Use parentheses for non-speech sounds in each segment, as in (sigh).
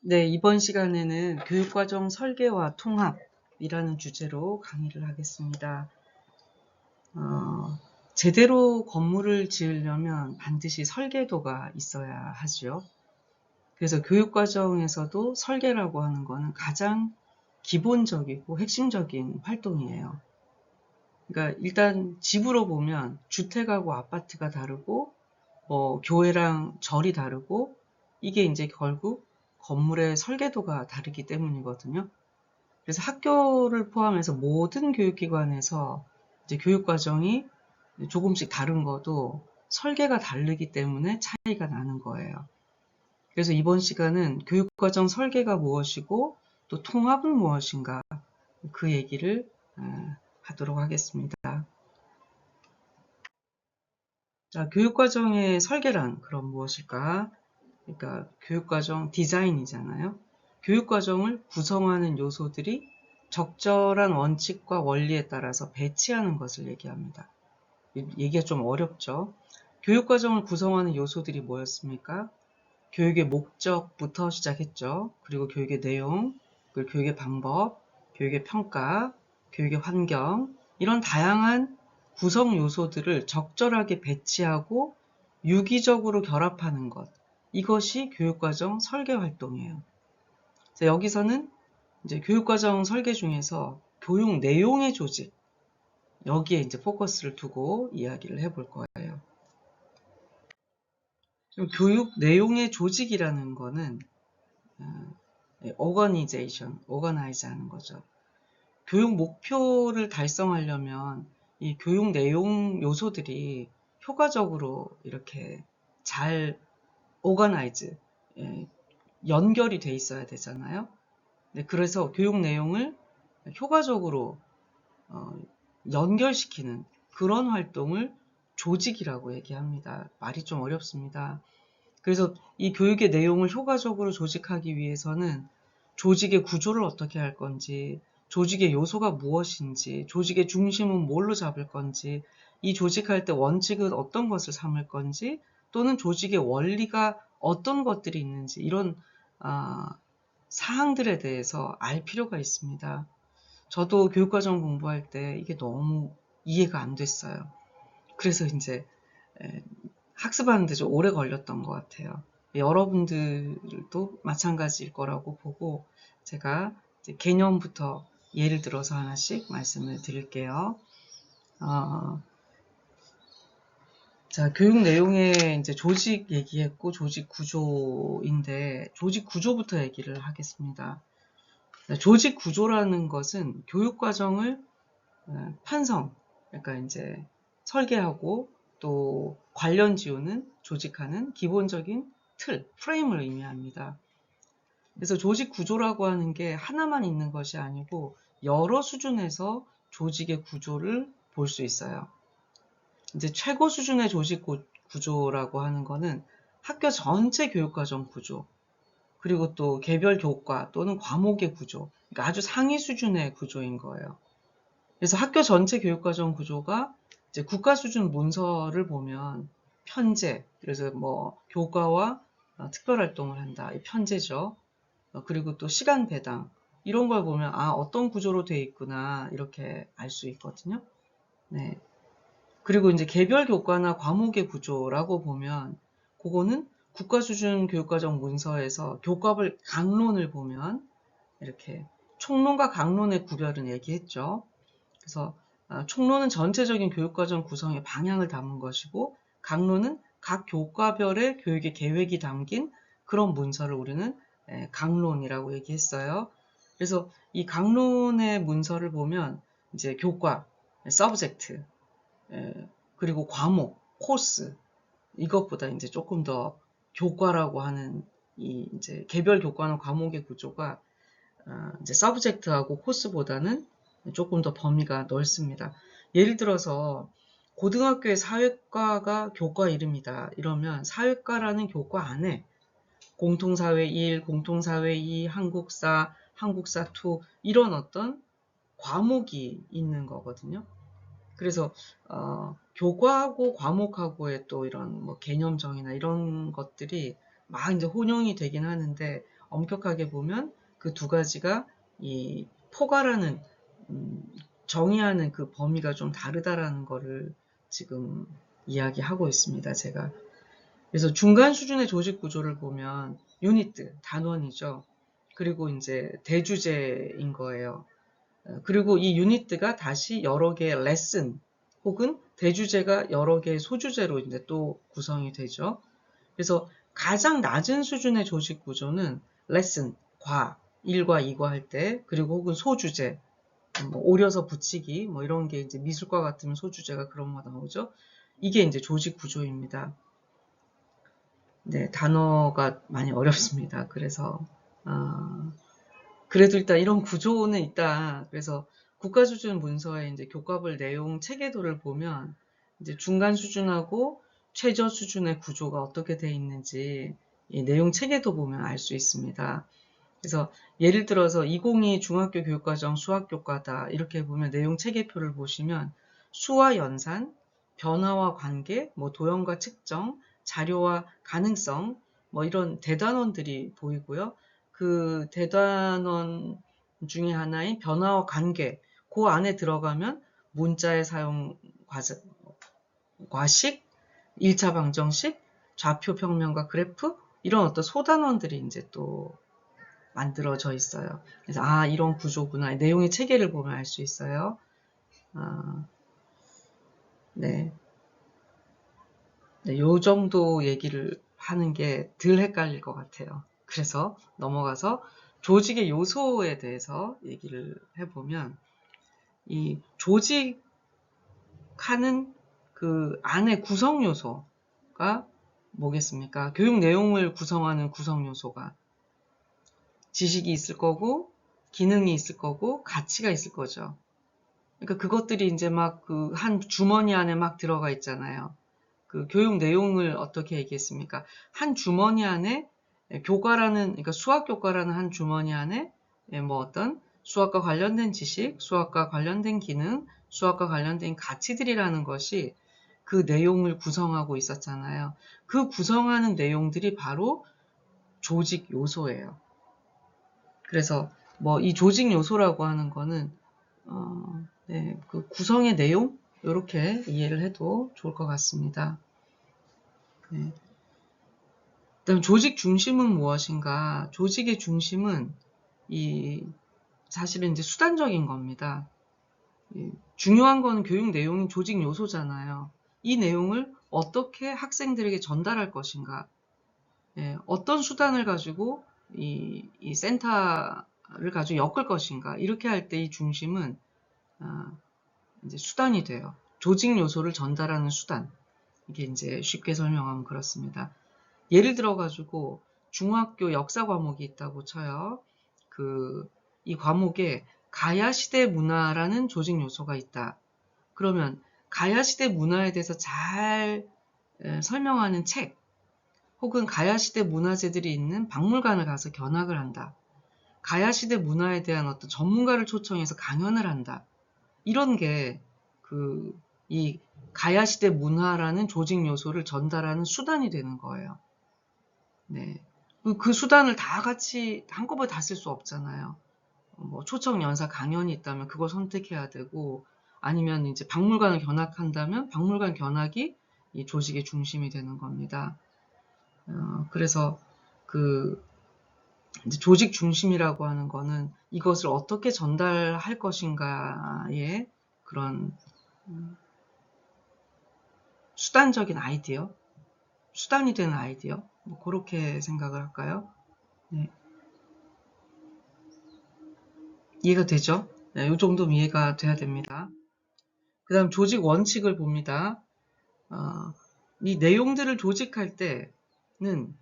네, 이번 시간에는 교육과정 설계와 통합이라는 주제로 강의를 하겠습니다. 어, 제대로 건물을 지으려면 반드시 설계도가 있어야 하죠. 그래서 교육과정에서도 설계라고 하는 것은 가장 기본적이고 핵심적인 활동이에요. 그러니까 일단 집으로 보면 주택하고 아파트가 다르고 뭐 교회랑 절이 다르고 이게 이제 결국 건물의 설계도가 다르기 때문이거든요. 그래서 학교를 포함해서 모든 교육기관에서 이제 교육과정이 조금씩 다른 것도 설계가 다르기 때문에 차이가 나는 거예요. 그래서 이번 시간은 교육과정 설계가 무엇이고 또 통합은 무엇인가 그 얘기를 하도록 하겠습니다. 자, 교육과정의 설계란 그럼 무엇일까? 그러니까 교육과정 디자인이잖아요. 교육과정을 구성하는 요소들이 적절한 원칙과 원리에 따라서 배치하는 것을 얘기합니다. 얘기가 좀 어렵죠. 교육과정을 구성하는 요소들이 뭐였습니까? 교육의 목적부터 시작했죠. 그리고 교육의 내용, 그리고 교육의 방법, 교육의 평가, 교육의 환경, 이런 다양한 구성 요소들을 적절하게 배치하고 유기적으로 결합하는 것. 이것이 교육과정 설계 활동이에요. 여기서는 이제 교육과정 설계 중에서 교육 내용의 조직, 여기에 이제 포커스를 두고 이야기를 해볼 거예요. 교육 내용의 조직이라는 거는 오거니제이션, 오거나이즈 하는 거죠. 교육 목표를 달성하려면 이 교육 내용 요소들이 효과적으로 이렇게 잘 오거나이즈 예, 연결이 돼 있어야 되잖아요. 네, 그래서 교육 내용을 효과적으로 어, 연결시키는 그런 활동을 조직이라고 얘기합니다. 말이 좀 어렵습니다. 그래서 이 교육의 내용을 효과적으로 조직하기 위해서는 조직의 구조를 어떻게 할 건지, 조직의 요소가 무엇인지, 조직의 중심은 뭘로 잡을 건지, 이 조직할 때 원칙은 어떤 것을 삼을 건지, 또는 조직의 원리가 어떤 것들이 있는지 이런 아, 사항들에 대해서 알 필요가 있습니다. 저도 교육과정 공부할 때 이게 너무 이해가 안 됐어요. 그래서 이제 학습하는데 좀 오래 걸렸던 것 같아요. 여러분들도 마찬가지일 거라고 보고 제가 개념부터 예를 들어서 하나씩 말씀을 드릴게요. 어, 자, 교육 내용에 이제 조직 얘기했고 조직 구조인데 조직 구조부터 얘기를 하겠습니다. 조직 구조라는 것은 교육 과정을 어, 편성, 그러니까 이제 설계하고 또 관련 지우는 조직하는 기본적인 틀, 프레임을 의미합니다. 그래서 조직 구조라고 하는 게 하나만 있는 것이 아니고 여러 수준에서 조직의 구조를 볼 수 있어요. 이제 최고 수준의 조직 구조라고 하는 거는 학교 전체 교육과정 구조, 그리고 또 개별 교과 또는 과목의 구조, 그러니까 아주 상위 수준의 구조인 거예요. 그래서 학교 전체 교육과정 구조가 이제 국가 수준 문서를 보면 편제, 그래서 뭐 교과와 어, 특별활동을 한다, 이 편제죠. 어, 그리고 또 시간 배당 이런 걸 보면 아 어떤 구조로 돼 있구나 이렇게 알 수 있거든요. 네. 그리고 이제 개별 교과나 과목의 구조라고 보면 그거는 국가 수준 교육과정 문서에서 교과별 강론을 보면 이렇게 총론과 강론의 구별은 얘기했죠. 그래서 아, 총론은 전체적인 교육과정 구성의 방향을 담은 것이고 강론은 각 교과별의 교육의 계획이 담긴 그런 문서를 우리는 강론이라고 얘기했어요. 그래서 이 강론의 문서를 보면 이제 교과, 서브젝트, 예, 그리고 과목, 코스 이것보다 이제 조금 더 교과라고 하는 이 이제 개별 교과나 과목의 구조가 어, 이제 서브젝트하고 코스보다는 조금 더 범위가 넓습니다. 예를 들어서 고등학교의 사회과가 교과 이름이다. 이러면 사회과라는 교과 안에 공통사회 1, 공통사회 2, 한국사, 한국사 2 이런 어떤 과목이 있는 거거든요. 그래서 어, 교과하고 과목하고의 또 이런 뭐 개념정이나 이런 것들이 막 이제 혼용이 되긴 하는데 엄격하게 보면 그 두 가지가 이 포괄하는 음, 정의하는 그 범위가 좀 다르다라는 거를 지금 이야기하고 있습니다. 제가 그래서 중간 수준의 조직 구조를 보면 유니트 단원이죠. 그리고 이제 대주제인 거예요. 어, 그리고 이 유니트가 다시 여러 개의 레슨 혹은 대주제가 여러 개의 소주제로 이제 또 구성이 되죠. 그래서 가장 낮은 수준의 조직 구조는 레슨, 과, 1과 2과 할 때, 그리고 혹은 소주제, 뭐 오려서 붙이기, 뭐 이런 게 이제 미술과 같으면 소주제가 그런 거 나오죠. 이게 이제 조직 구조입니다. 네, 단어가 많이 어렵습니다. 그래서, 어, 그래도 일단 이런 구조는 있다. 그래서 국가 수준 문서의 이제 교과볼 내용 체계도를 보면 이제 중간 수준하고 최저 수준의 구조가 어떻게 되어 있는지 이 내용 체계도 보면 알 수 있습니다. 그래서 예를 들어서 202 중학교 교육과정 수학교과다 이렇게 보면 내용 체계표를 보시면 수와 연산, 변화와 관계, 뭐 도형과 측정, 자료와 가능성 뭐 이런 대단원들이 보이고요. 그 대단원 중에 하나인 변화와 관계 그 안에 들어가면 문자의 사용 과식, 1차 방정식, 좌표 평면과 그래프 이런 어떤 소단원들이 이제 또 만들어져 있어요. 그래서 아 이런 구조구나 내용의 체계를 보면 알 수 있어요. 아, 네. 네, 요 정도 얘기를 하는 게 덜 헷갈릴 것 같아요. 그래서 넘어가서 조직의 요소에 대해서 얘기를 해보면 이 조직하는 그 안에 구성 요소가 뭐겠습니까? 교육 내용을 구성하는 구성 요소가 지식이 있을 거고 기능이 있을 거고 가치가 있을 거죠. 그러니까 그것들이 이제 막 그 한 주머니 안에 막 들어가 있잖아요. 그 교육 내용을 어떻게 얘기했습니까? 한 주머니 안에 교과라는 그러니까 수학 교과라는 한 주머니 안에 뭐 어떤 수학과 관련된 지식, 수학과 관련된 기능, 수학과 관련된 가치들이라는 것이 그 내용을 구성하고 있었잖아요. 그 구성하는 내용들이 바로 조직 요소예요. 그래서 뭐 이 조직 요소라고 하는 거는 어, 네, 그 구성의 내용 이렇게 이해를 해도 좋을 것 같습니다. 네. 그다음 조직 중심은 무엇인가? 조직의 중심은 이 사실은 이제 수단적인 겁니다. 중요한 건 교육 내용인 조직 요소잖아요. 이 내용을 어떻게 학생들에게 전달할 것인가, 예, 어떤 수단을 가지고 이, 이, 센터를 가지고 엮을 것인가, 이렇게 할 때 이 중심은 아, 이제 수단이 돼요. 조직 요소를 전달하는 수단. 이게 이제 쉽게 설명하면 그렇습니다. 예를 들어 가지고 중학교 역사 과목이 있다고 쳐요. 그 이 과목에 가야 시대 문화라는 조직 요소가 있다. 그러면 가야 시대 문화에 대해서 잘 설명하는 책 혹은 가야 시대 문화재들이 있는 박물관을 가서 견학을 한다. 가야 시대 문화에 대한 어떤 전문가를 초청해서 강연을 한다. 이런 게 그 이 가야 시대 문화라는 조직 요소를 전달하는 수단이 되는 거예요. 네. 그, 그 수단을 다 같이 한꺼번에 다 쓸 수 없잖아요. 뭐 초청 연사 강연이 있다면 그걸 선택해야 되고 아니면 이제 박물관을 견학한다면 박물관 견학이 이 조직의 중심이 되는 겁니다. 어, 그래서 그 조직 중심이라고 하는 거는 이것을 어떻게 전달할 것인가의 그런 음, 수단적인 아이디어, 수단이 되는 아이디어, 뭐 그렇게 생각을 할까요? 네. 이해가 되죠? 네, 이 정도 이해가 돼야 됩니다. 그 다음 조직 원칙을 봅니다. 어, 이 내용들을 조직할 때는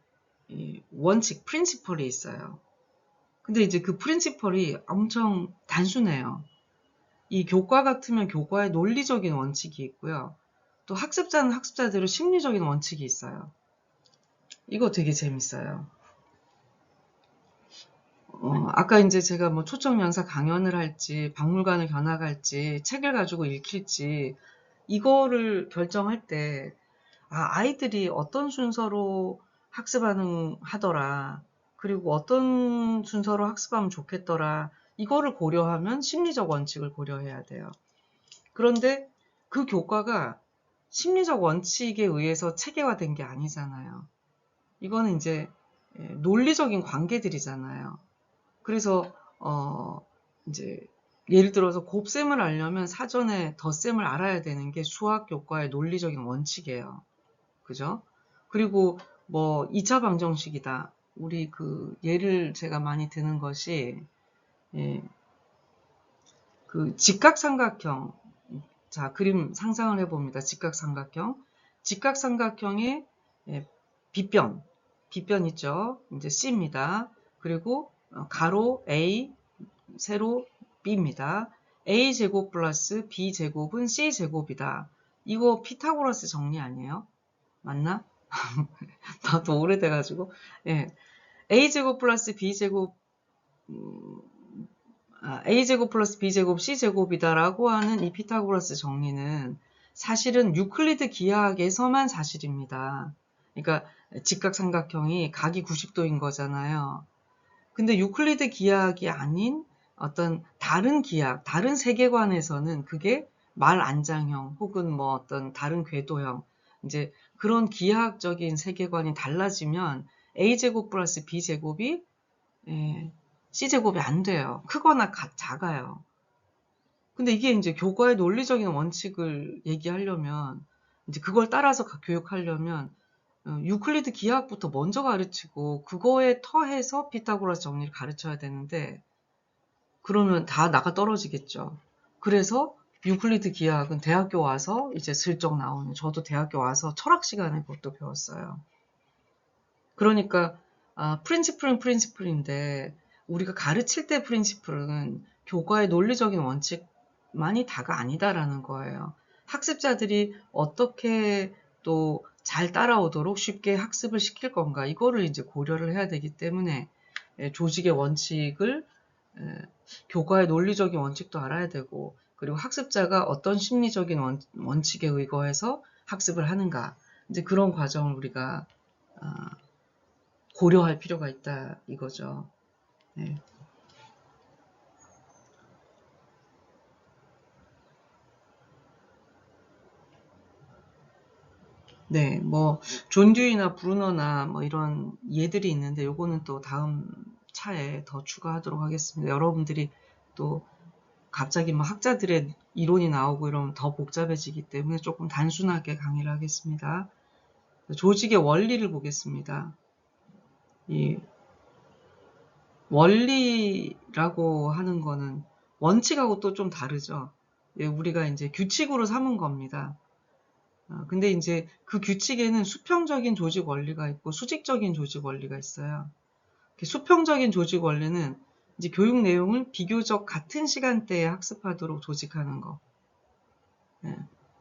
원칙, 프린시펄이 있어요. 근데 이제 그 프린시펄이 엄청 단순해요. 이 교과 같으면 교과의 논리적인 원칙이 있고요. 또 학습자는 학습자대로 심리적인 원칙이 있어요. 이거 되게 재밌어요. 어, 아까 이제 제가 뭐 초청 연사 강연을 할지, 박물관을 견학할지, 책을 가지고 읽힐지, 이거를 결정할 때, 아, 아이들이 어떤 순서로 학습하는, 하더라. 그리고 어떤 순서로 학습하면 좋겠더라. 이거를 고려하면 심리적 원칙을 고려해야 돼요. 그런데 그 교과가 심리적 원칙에 의해서 체계화된 게 아니잖아요. 이거는 이제 예, 논리적인 관계들이잖아요. 그래서 어 이제 예를 들어서 곱셈을 알려면 사전에 덧셈을 알아야 되는 게 수학 교과의 논리적인 원칙이에요. 그죠? 그리고 뭐 2차 방정식이다. 우리 그 예를 제가 많이 드는 것이 예, 그 직각삼각형 자 그림 상상을 해봅니다. 직각삼각형 직각삼각형의 예, 빗변 빗변 있죠. 이제 C입니다. 그리고 어, 가로 A 세로 B입니다. A제곱 플러스 B제곱은 C제곱이다. 이거 피타고라스 정리 아니에요? 맞나? (laughs) 나도 오래돼가지고 예. A제곱 플러스 B제곱 음, 아, A제곱 플러스 B제곱 C제곱이다라고 하는 이 피타고라스 정리는 사실은 유클리드 기하학에서만 사실입니다. 그러니까 직각삼각형이 각이 90도인 거잖아요. 근데 유클리드 기하학이 아닌 어떤 다른 기하 다른 세계관에서는 그게 말 안장형 혹은 뭐 어떤 다른 궤도형 이제 그런 기하학적인 세계관이 달라지면 a제곱 플러스 b제곱이 예, c제곱이 안 돼요. 크거나 가, 작아요. 근데 이게 이제 교과의 논리적인 원칙을 얘기하려면 이제 그걸 따라서 교육하려면 어, 유클리드 기하학부터 먼저 가르치고 그거에 터해서 피타고라스 정리를 가르쳐야 되는데 그러면 다 나가 떨어지겠죠. 그래서 유클리드 기하학은 대학교 와서 이제 슬쩍 나오는 저도 대학교 와서 철학 시간에 그것도 배웠어요. 그러니까 아, 프린시플은 프린시플인데 우리가 가르칠 때 프린시플은 교과의 논리적인 원칙만이 다가 아니다라는 거예요. 학습자들이 어떻게 또 잘 따라오도록 쉽게 학습을 시킬 건가 이거를 이제 고려를 해야 되기 때문에 예, 조직의 원칙을 예, 교과의 논리적인 원칙도 알아야 되고 그리고 학습자가 어떤 심리적인 원, 원칙에 의거해서 학습을 하는가 이제 그런 과정을 우리가 아, 고려할 필요가 있다 이거죠. 네. 네, 뭐, 존 듀이나 브루너나 뭐 이런 예들이 있는데 요거는 또 다음 차에 더 추가하도록 하겠습니다. 여러분들이 또 갑자기 뭐 학자들의 이론이 나오고 이러면 더 복잡해지기 때문에 조금 단순하게 강의를 하겠습니다. 조직의 원리를 보겠습니다. 이 원리라고 하는 거는 원칙하고 또 좀 다르죠. 예, 우리가 이제 규칙으로 삼은 겁니다. 어, 근데 이제 그 규칙에는 수평적인 조직 원리가 있고 수직적인 조직 원리가 있어요. 수평적인 조직 원리는 이제 교육 내용을 비교적 같은 시간대에 학습하도록 조직하는 거. 예,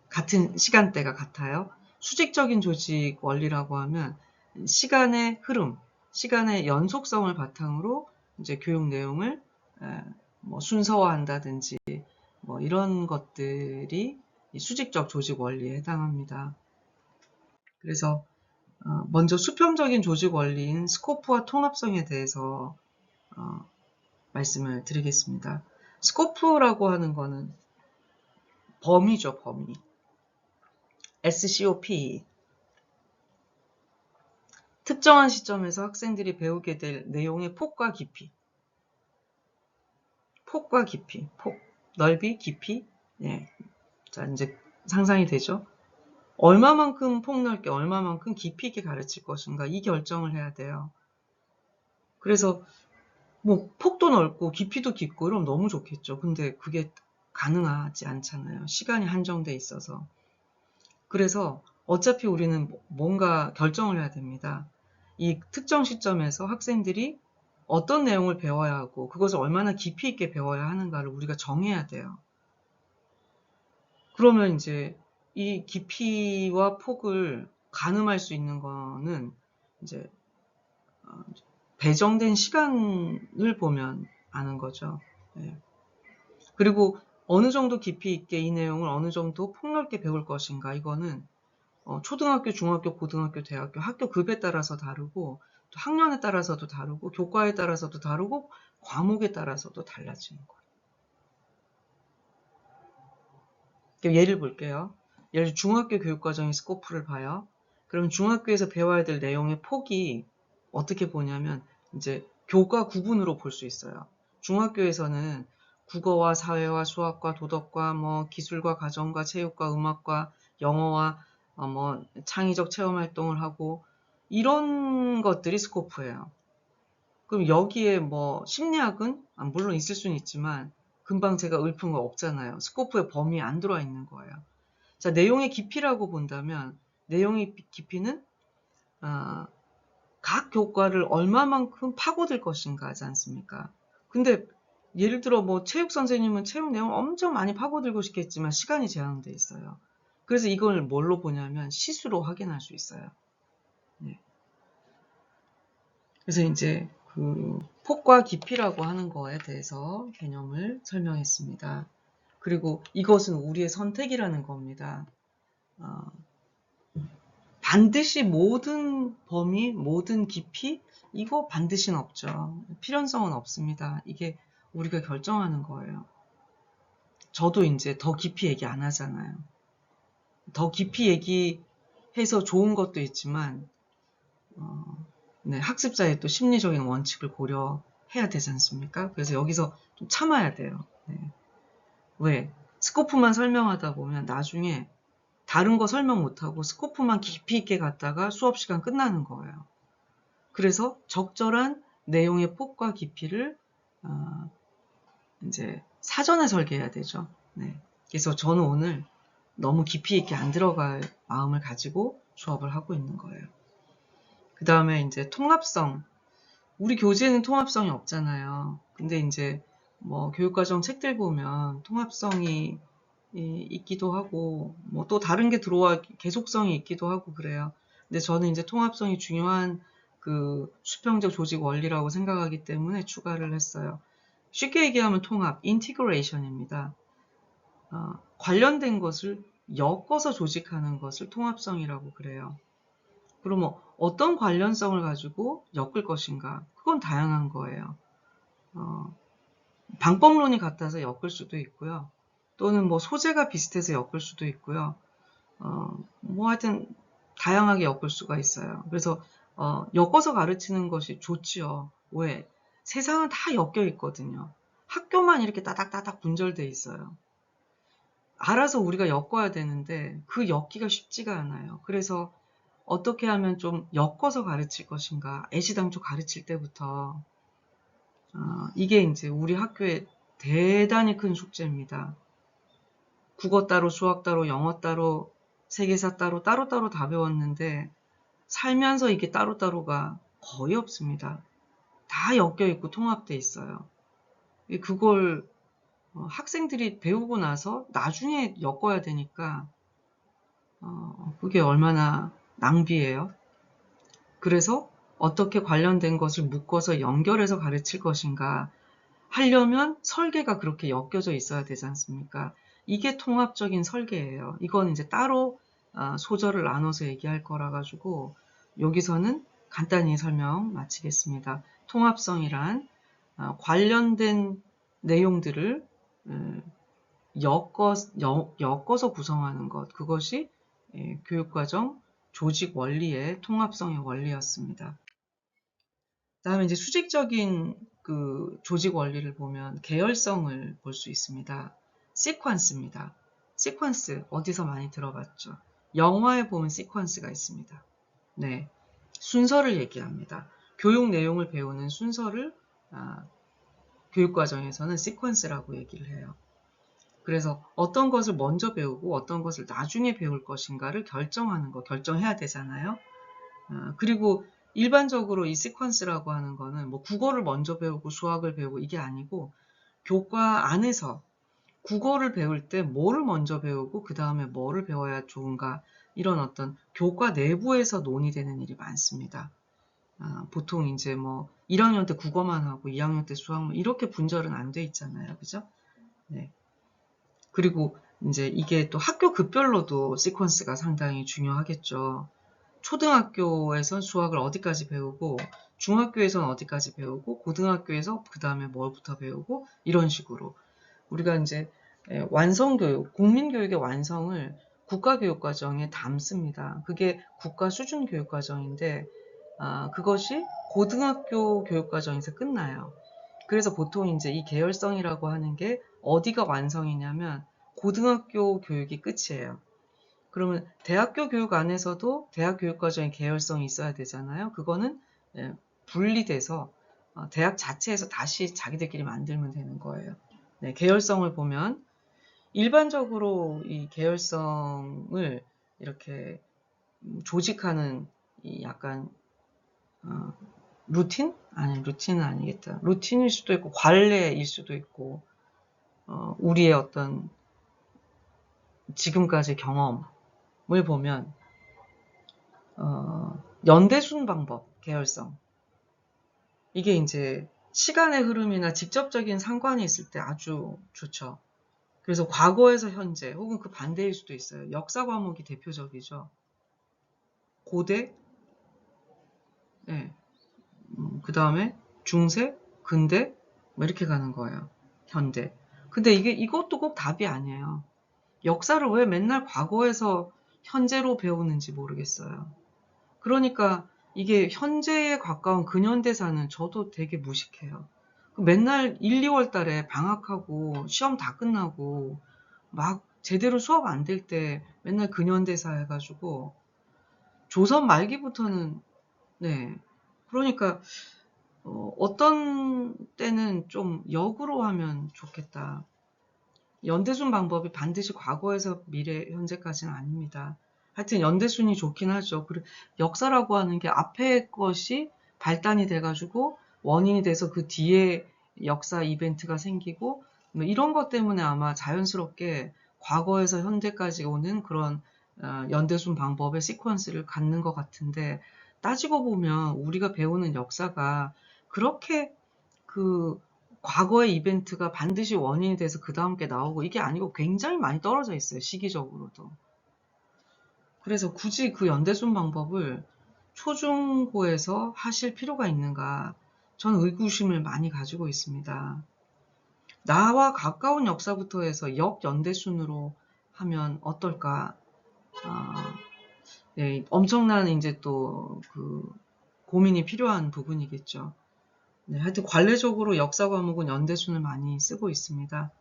같은 시간대가 같아요. 수직적인 조직 원리라고 하면 시간의 흐름, 시간의 연속성을 바탕으로 이제 교육 내용을 예, 뭐 순서화한다든지 뭐 이런 것들이 수직적 조직 원리에 해당합니다. 그래서 어, 먼저 수평적인 조직 원리인 스코프와 통합성에 대해서 어, 말씀을 드리겠습니다. 스코프라고 하는 거는 범위죠, 범위. SCOP. 특정한 시점에서 학생들이 배우게 될 내용의 폭과 깊이. 폭과 깊이. 폭, 넓이, 깊이. 예. 자, 이제 상상이 되죠? 얼마만큼 폭넓게, 얼마만큼 깊이 있게 가르칠 것인가 이 결정을 해야 돼요. 그래서 뭐 폭도 넓고 깊이도 깊고 이러면 너무 좋겠죠. 근데 그게 가능하지 않잖아요. 시간이 한정돼 있어서. 그래서 어차피 우리는 뭔가 결정을 해야 됩니다. 이 특정 시점에서 학생들이 어떤 내용을 배워야 하고 그것을 얼마나 깊이 있게 배워야 하는가를 우리가 정해야 돼요. 그러면 이제 이 깊이와 폭을 가늠할 수 있는 거는 이제 어, 배정된 시간을 보면 아는 거죠. 네. 그리고 어느 정도 깊이 있게 이 내용을 어느 정도 폭넓게 배울 것인가 이거는 어, 초등학교, 중학교, 고등학교, 대학교 학교 급에 따라서 다르고 또 학년에 따라서도 다르고 교과에 따라서도 다르고 과목에 따라서도 달라지는 거 예를 볼게요. 예를 들어 중학교 교육과정의 스코프를 봐요. 그럼 중학교에서 배워야 될 내용의 폭이 어떻게 보냐면 이제 교과 구분으로 볼 수 있어요. 중학교에서는 국어와 사회와 수학과 도덕과 뭐 기술과 가정과 체육과 음악과 영어와 어, 뭐 창의적 체험 활동을 하고 이런 것들이 스코프예요. 그럼 여기에 뭐 심리학은 아, 물론 있을 수는 있지만 금방 제가 읊은 거 없잖아요. 스코프의 범위에 안 들어와 있는 거예요. 자, 내용의 깊이라고 본다면 내용의 깊이는 아, 각 교과를 얼마만큼 파고들 것인가 하지 않습니까? 근데 예를 들어 뭐 체육 선생님은 체육 내용 엄청 많이 파고들고 싶겠지만 시간이 제한돼 있어요. 그래서 이걸 뭘로 보냐면 시수로 확인할 수 있어요. 네. 그래서 이제 그 폭과 깊이라고 하는 거에 대해서 개념을 설명했습니다. 그리고 이것은 우리의 선택이라는 겁니다. 어, 반드시 모든 범위, 모든 깊이 이거 반드시는 없죠. 필연성은 없습니다. 이게 우리가 결정하는 거예요. 저도 이제 더 깊이 얘기 안 하잖아요. 더 깊이 얘기해서 좋은 것도 있지만 어, 네, 학습자의 또 심리적인 원칙을 고려해야 되지 않습니까? 그래서 여기서 좀 참아야 돼요. 네. 왜? 스코프만 설명하다 보면 나중에 다른 거 설명 못하고 스코프만 깊이 있게 갔다가 수업 시간 끝나는 거예요. 그래서 적절한 내용의 폭과 깊이를 어, 이제 사전에 설계해야 되죠. 네. 그래서 저는 오늘 너무 깊이 있게 안 들어갈 마음을 가지고 수업을 하고 있는 거예요. 그 다음에 이제 통합성. 우리 교재는 통합성이 없잖아요. 근데 이제 뭐 교육과정 책들 보면 통합성이 있기도 하고 뭐 또 다른 게 들어와 계속성이 있기도 하고 그래요. 근데 저는 이제 통합성이 중요한 그 수평적 조직 원리라고 생각하기 때문에 추가를 했어요. 쉽게 얘기하면 통합, 인티그레이션입니다. 어, 관련된 것을 엮어서 조직하는 것을 통합성이라고 그래요. 그러면 어떤 관련성을 가지고 엮을 것인가? 그건 다양한 거예요. 어, 방법론이 같아서 엮을 수도 있고요. 또는 뭐 소재가 비슷해서 엮을 수도 있고요. 어, 뭐 하여튼 다양하게 엮을 수가 있어요. 그래서 어, 엮어서 가르치는 것이 좋지요. 왜? 세상은 다 엮여 있거든요. 학교만 이렇게 따닥따닥 분절돼 있어요. 알아서 우리가 엮어야 되는데 그 엮기가 쉽지가 않아요. 그래서 어떻게 하면 좀 엮어서 가르칠 것인가 애시당초 가르칠 때부터 어, 이게 이제 우리 학교의 대단히 큰 숙제입니다. 국어 따로 수학 따로 영어 따로 세계사 따로 따로따로 다 배웠는데 살면서 이게 따로따로가 거의 없습니다. 다 엮여 있고 통합돼 있어요. 그걸 어, 학생들이 배우고 나서 나중에 엮어야 되니까 어, 그게 얼마나 낭비예요. 그래서 어떻게 관련된 것을 묶어서 연결해서 가르칠 것인가 하려면 설계가 그렇게 엮여져 있어야 되지 않습니까? 이게 통합적인 설계예요. 이건 이제 따로 어, 소절을 나눠서 얘기할 거라 가지고 여기서는 간단히 설명 마치겠습니다. 통합성이란 어, 관련된 내용들을 음, 엮어, 엮어서 구성하는 것 그것이 예, 교육과정 조직 원리의 통합성의 원리였습니다. 다음에 이제 수직적인 그 조직 원리를 보면 계열성을 볼 수 있습니다. 시퀀스입니다. 시퀀스 어디서 많이 들어봤죠? 영화에 보면 시퀀스가 있습니다. 네, 순서를 얘기합니다. 교육 내용을 배우는 순서를 아, 교육과정에서는 시퀀스라고 얘기를 해요. 그래서 어떤 것을 먼저 배우고 어떤 것을 나중에 배울 것인가를 결정하는 거, 결정해야 되잖아요. 아, 그리고 일반적으로 이 시퀀스라고 하는 거는 뭐 국어를 먼저 배우고 수학을 배우고 이게 아니고 교과 안에서 국어를 배울 때 뭐를 먼저 배우고 그 다음에 뭐를 배워야 좋은가 이런 어떤 교과 내부에서 논의되는 일이 많습니다. 아, 보통 이제 뭐 1학년 때 국어만 하고 2학년 때 수학만 이렇게 분절은 안 돼 있잖아요. 그죠? 네. 그리고 이제 이게 또 학교 급별로도 시퀀스가 상당히 중요하겠죠. 초등학교에선 수학을 어디까지 배우고 중학교에서는 어디까지 배우고 고등학교에서 그 다음에 뭘부터 배우고 이런 식으로 우리가 이제 예, 완성교육, 국민교육의 완성을 국가교육과정에 담습니다. 그게 국가 수준 교육과정인데 아, 그것이 고등학교 교육과정에서 끝나요. 그래서 보통 이제 이 계열성이라고 하는 게 어디가 완성이냐면 고등학교 교육이 끝이에요. 그러면 대학교 교육 안에서도 대학 교육 과정의 계열성이 있어야 되잖아요. 그거는 예, 분리돼서 어, 대학 자체에서 다시 자기들끼리 만들면 되는 거예요. 네, 계열성을 보면 일반적으로 이 계열성을 이렇게 조직하는 이 약간 어, 루틴? 아니 루틴은 아니겠다. 루틴일 수도 있고 관례일 수도 있고 어, 우리의 어떤 지금까지 경험을 보면 어, 연대순 방법 계열성 이게 이제 시간의 흐름이나 직접적인 상관이 있을 때 아주 좋죠. 그래서 과거에서 현재 혹은 그 반대일 수도 있어요. 역사 과목이 대표적이죠. 고대, 네. 음, 그 다음에 중세, 근대, 뭐 이렇게 가는 거예요. 현대. 근데 이게 이것도 꼭 답이 아니에요. 역사를 왜 맨날 과거에서 현재로 배우는지 모르겠어요. 그러니까 이게 현재에 가까운 근현대사는 저도 되게 무식해요. 맨날 1, 2월 달에 방학하고 시험 다 끝나고 막 제대로 수업 안 될 때 맨날 근현대사 해가지고 조선 말기부터는 네 그러니까 어, 떤 때는 좀 역으로 하면 좋겠다. 연대순 방법이 반드시 과거에서 미래 현재까지는 아닙니다. 하여튼 연대순이 좋긴 하죠. 그리고 역사라고 하는 게 앞에 것이 발단이 돼가지고 원인이 돼서 그 뒤에 역사 이벤트가 생기고 뭐 이런 것 때문에 아마 자연스럽게 과거에서 현재까지 오는 그런 어, 연대순 방법의 시퀀스를 갖는 것 같은데 따지고 보면 우리가 배우는 역사가 그렇게 그 과거의 이벤트가 반드시 원인이 돼서 그 다음 게 나오고 이게 아니고 굉장히 많이 떨어져 있어요. 시기적으로도. 그래서 굳이 그 연대순 방법을 초중고에서 하실 필요가 있는가 전 의구심을 많이 가지고 있습니다. 나와 가까운 역사부터 해서 역연대순으로 하면 어떨까? 아, 네, 엄청난 이제 또 그 고민이 필요한 부분이겠죠. 네, 하여튼 관례적으로 역사 과목은 연대순을 많이 쓰고 있습니다.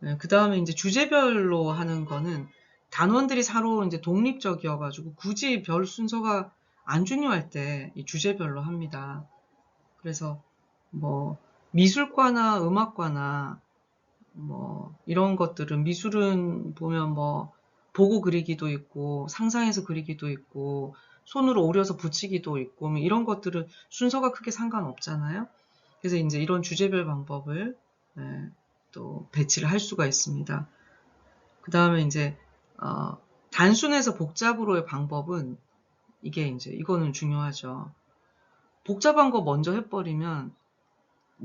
네, 그 다음에 이제 주제별로 하는 거는 단원들이 서로 이제 독립적이어가지고 굳이 별 순서가 안 중요할 때 이 주제별로 합니다. 그래서 뭐 미술과나 음악과나 뭐 이런 것들은 미술은 보면 뭐 보고 그리기도 있고 상상해서 그리기도 있고 손으로 오려서 붙이기도 있고 뭐 이런 것들은 순서가 크게 상관없잖아요. 그래서 이제 이런 주제별 방법을 네, 또 배치를 할 수가 있습니다. 그 다음에 이제 어, 단순해서 복잡으로의 방법은 이게 이제 이거는 중요하죠. 복잡한 거 먼저 해버리면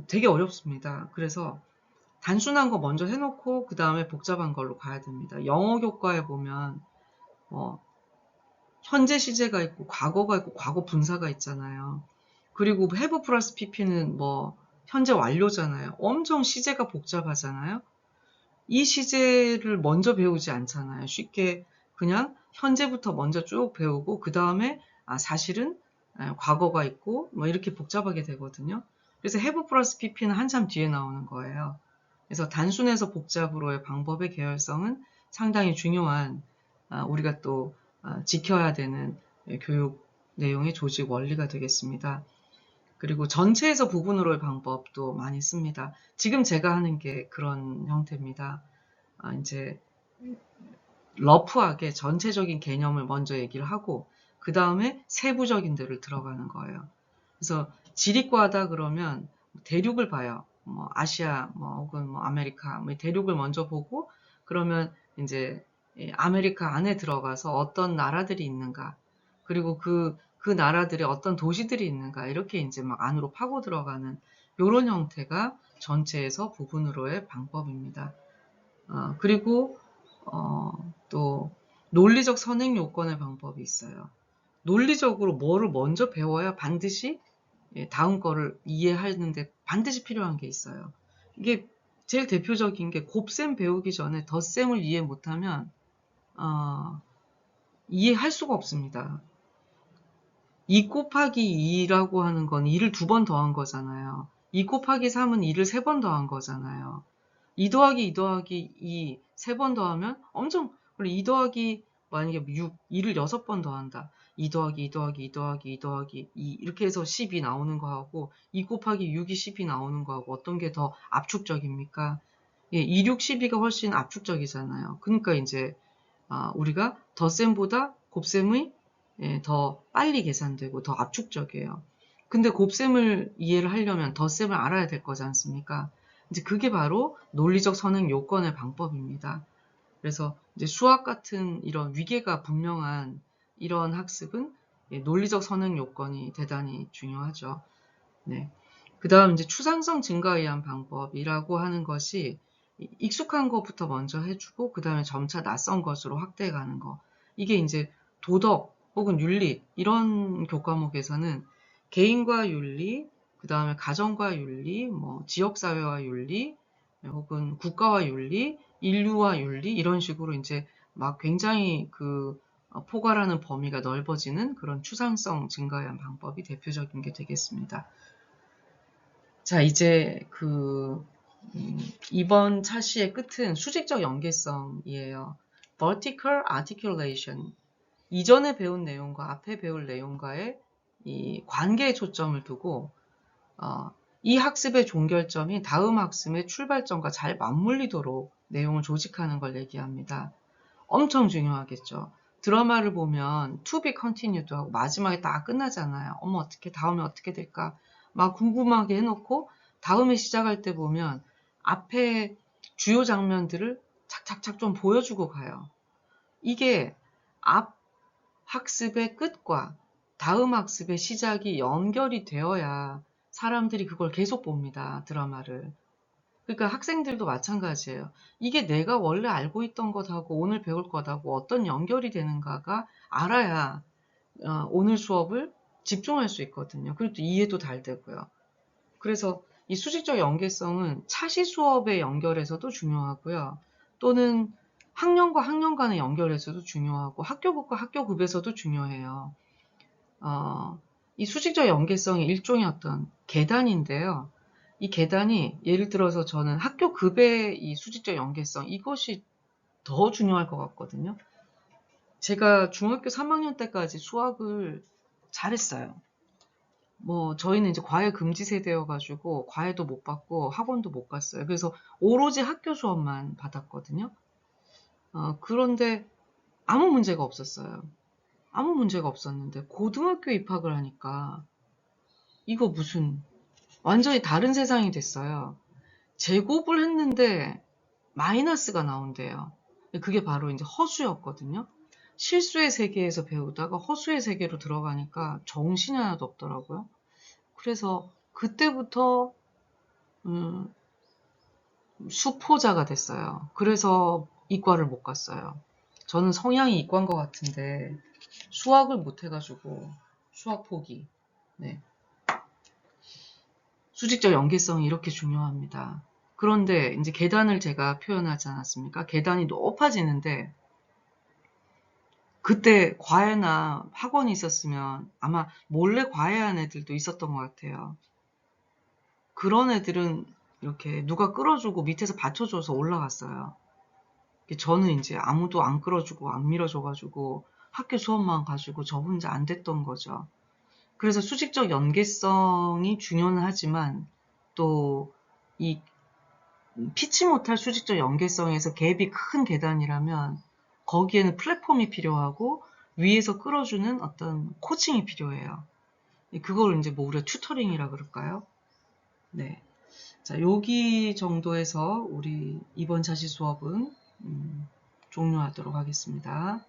되게 어렵습니다. 그래서 단순한 거 먼저 해놓고 그 다음에 복잡한 걸로 가야 됩니다. 영어 교과에 보면 뭐 현재 시제가 있고 과거가 있고 과거 분사가 있잖아요. 그리고 have 플러스 pp는 뭐 현재 완료잖아요. 엄청 시제가 복잡하잖아요. 이 시제를 먼저 배우지 않잖아요. 쉽게 그냥 현재부터 먼저 쭉 배우고 그 다음에 아 사실은 아, 과거가 있고 뭐 이렇게 복잡하게 되거든요. 그래서 have 플러스 pp는 한참 뒤에 나오는 거예요. 그래서 단순해서 복잡으로의 방법의 계열성은 상당히 중요한 아, 우리가 또 아, 지켜야 되는 교육 내용의 조직 원리가 되겠습니다. 그리고 전체에서 부분으로의 방법도 많이 씁니다. 지금 제가 하는 게 그런 형태입니다. 아, 이제 러프하게 전체적인 개념을 먼저 얘기를 하고 그 다음에 세부적인 데를 들어가는 거예요. 그래서 지리과다 그러면 대륙을 봐요. 뭐 아시아 뭐 혹은 뭐 아메리카 뭐 대륙을 먼저 보고 그러면 이제 아메리카 안에 들어가서 어떤 나라들이 있는가 그리고 그 그 나라들의 어떤 도시들이 있는가 이렇게 이제 막 안으로 파고 들어가는 이런 형태가 전체에서 부분으로의 방법입니다. 어, 그리고 어, 또 논리적 선행 요건의 방법이 있어요. 논리적으로 뭐를 먼저 배워야 반드시 예, 다음 거를 이해하는데 반드시 필요한 게 있어요. 이게 제일 대표적인 게 곱셈 배우기 전에 덧셈을 이해 못하면 어, 이해할 수가 없습니다. 2 곱하기 2라고 하는 건 2를 두 번 더한 거잖아요. 2 곱하기 3은 2를 세 번 더한 거잖아요. 2 더하기 2 더하기 2 세 번 더하면 엄청 그리고 2 더하기 만약에 6, 2를 6번 더한다. 2 더하기 2 더하기 2 더하기 2 더하기 2 이렇게 해서 10이 나오는 거하고 2 곱하기 6이 10이 나오는 거하고 어떤 게 더 압축적입니까? 예, 2, 6, 12가 훨씬 압축적이잖아요. 그러니까 이제 아, 우리가 덧셈보다 곱셈의 예, 더 빨리 계산되고 더 압축적이에요. 근데 곱셈을 이해를 하려면 덧셈을 알아야 될 거지 않습니까? 이제 그게 바로 논리적 선행 요건의 방법입니다. 그래서 이제 수학 같은 이런 위계가 분명한 이런 학습은 예, 논리적 선행 요건이 대단히 중요하죠. 네. 그 다음 이제 추상성 증가에 의한 방법이라고 하는 것이 익숙한 것부터 먼저 해주고 그 다음에 점차 낯선 것으로 확대해 가는 거. 이게 이제 도덕 혹은 윤리 이런 교과목에서는 개인과 윤리, 그 다음에 가정과 윤리, 뭐 지역사회와 윤리, 혹은 국가와 윤리, 인류와 윤리 이런 식으로 이제 막 굉장히 그 포괄하는 범위가 넓어지는 그런 추상성 증가에 의한 방법이 대표적인 게 되겠습니다. 자, 이제 그 음, 이번 차시의 끝은 수직적 연계성이에요. vertical articulation. 이전에 배운 내용과 앞에 배울 내용과의 이 관계에 초점을 두고 어, 이 학습의 종결점이 다음 학습의 출발점과 잘 맞물리도록 내용을 조직하는 걸 얘기합니다. 엄청 중요하겠죠. 드라마를 보면 to be continued 하고 마지막에 딱 끝나잖아요. 어머 어떻게 다음에 어떻게 될까 막 궁금하게 해놓고 다음에 시작할 때 보면 앞에 주요 장면들을 착착착 좀 보여주고 가요. 이게 앞 학습의 끝과 다음 학습의 시작이 연결이 되어야 사람들이 그걸 계속 봅니다. 드라마를. 그러니까 학생들도 마찬가지예요. 이게 내가 원래 알고 있던 것하고 오늘 배울 것하고 어떤 연결이 되는가가 알아야 어, 오늘 수업을 집중할 수 있거든요. 그리고 또 이해도 잘 되고요. 그래서 이 수직적 연계성은 차시 수업의 연결에서도 중요하고요. 또는 학년과 학년 간의 연결에서도 중요하고 학교급과 학교급에서도 중요해요. 어, 이 수직적 연계성이 일종의 어떤 계단인데요. 이 계단이 예를 들어서 저는 학교급의 이 수직적 연계성 이것이 더 중요할 것 같거든요. 제가 중학교 3학년 때까지 수학을 잘했어요. 뭐 저희는 이제 과외 금지 세대여가지고 과외도 못 받고 학원도 못 갔어요. 그래서 오로지 학교 수업만 받았거든요. 어, 그런데 아무 문제가 없었어요. 아무 문제가 없었는데 고등학교 입학을 하니까 이거 무슨 완전히 다른 세상이 됐어요. 제곱을 했는데 마이너스가 나온대요. 그게 바로 이제 허수였거든요. 실수의 세계에서 배우다가 허수의 세계로 들어가니까 정신이 하나도 없더라고요. 그래서 그때부터 음, 수포자가 됐어요. 그래서 이과를 못 갔어요. 저는 성향이 이과인 것 같은데 수학을 못 해가지고 수학 포기. 네. 수직적 연계성이 이렇게 중요합니다. 그런데 이제 계단을 제가 표현하지 않았습니까? 계단이 높아지는데 그때 과외나 학원이 있었으면 아마 몰래 과외한 애들도 있었던 것 같아요. 그런 애들은 이렇게 누가 끌어주고 밑에서 받쳐줘서 올라갔어요. 저는 이제 아무도 안 끌어주고 안 밀어줘가지고 학교 수업만 가지고 저 혼자 안 됐던 거죠. 그래서 수직적 연계성이 중요는 하지만 또 이 피치 못할 수직적 연계성에서 갭이 큰 계단이라면 거기에는 플랫폼이 필요하고 위에서 끌어주는 어떤 코칭이 필요해요. 그걸 이제 뭐 우리가 튜터링이라 그럴까요? 네. 자, 여기 정도에서 우리 이번 자시 수업은 음, 종료하도록 하겠습니다.